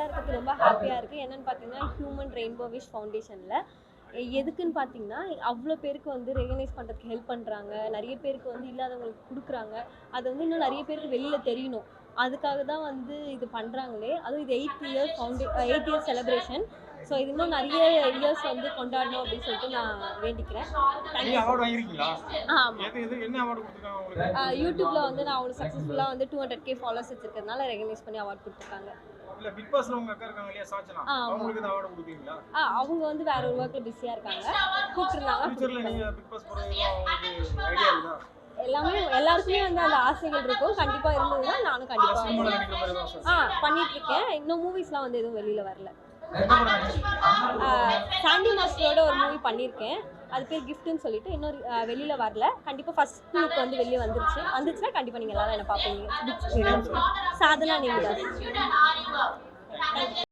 பார்ட்டாக இருக்கிறது ரொம்ப ஹாப்பியாக இருக்குது என்னென்னு பார்த்தீங்கன்னா ஹியூமன் ரெயின்போ விஷ் ஃபவுண்டேஷனில் எதுக்குன்னு பார்த்தீங்கன்னா அவ்வளோ பேருக்கு வந்து ரெகனைஸ் பண்ணுறதுக்கு ஹெல்ப் பண்ணுறாங்க நிறைய பேருக்கு வந்து இல்லாதவங்களுக்கு கொடுக்குறாங்க. அது வந்து இன்னும் நிறைய பேருக்கு வெளியில் தெரியணும். அதுக்காக தான் வந்து இது பண்ணுறாங்களே அதுவும் இது eight year founder eight year celebration so இது இன்னும் நிறைய இயர்ஸ் வந்து கொண்டாடணும் அப்படின்னு சொல்லிட்டு நான் வேண்டிக்கிறேன். யூடியூப்ல வந்து நான் அவ்வளோ சக்ஸஸ்ஃபுல்லாக வந்து டூ ஹண்ட்ரட் கே ஃபாலோவர்ஸ் வச்சிருக்கிறதுனால ரெகனைஸ் பண்ணி அவார்ட் கொடுத்துருக்காங்க. இல்ல பிக் பாஸ்ல உங்க அக்கா இருக்காங்க இல்லையா சாச்சனா? ஆ, ஆமா. அவங்களுக்கு இந்த அவார்டு கொடுப்பீங்களா ஆ அவங்க வந்து வேற ஒரு ஒர்க்கில் பிஸியாக இருக்காங்க. கூப்பிட்டுருந்தாங்க. எல்லாமே எல்லாருக்குமே வந்து அந்த ஆசைகள் இருக்கும். கண்டிப்பாக இருந்ததுன்னா நானும் கண்டிப்பாக ஆ பண்ணிட்டு இருக்கேன் இன்னும் மூவிஸ்லாம் வந்து எதுவும் வெளியில் வரல? சாண்டி மாஸ்டரோட ஒரு மூவி பண்ணியிருக்கேன் அது பேர் கிஃப்ட்னு சொல்லிட்டு இன்னொரு வெளியில் வரல. கண்டிப்பாக ஃபர்ஸ்ட் லுக் வந்து வெளியே வந்துருச்சு. வந்துச்சுன்னா கண்டிப்பாக நீங்கள் எல்லாரும் என்ன பார்ப்பீங்க. சாதனா நீங்கள்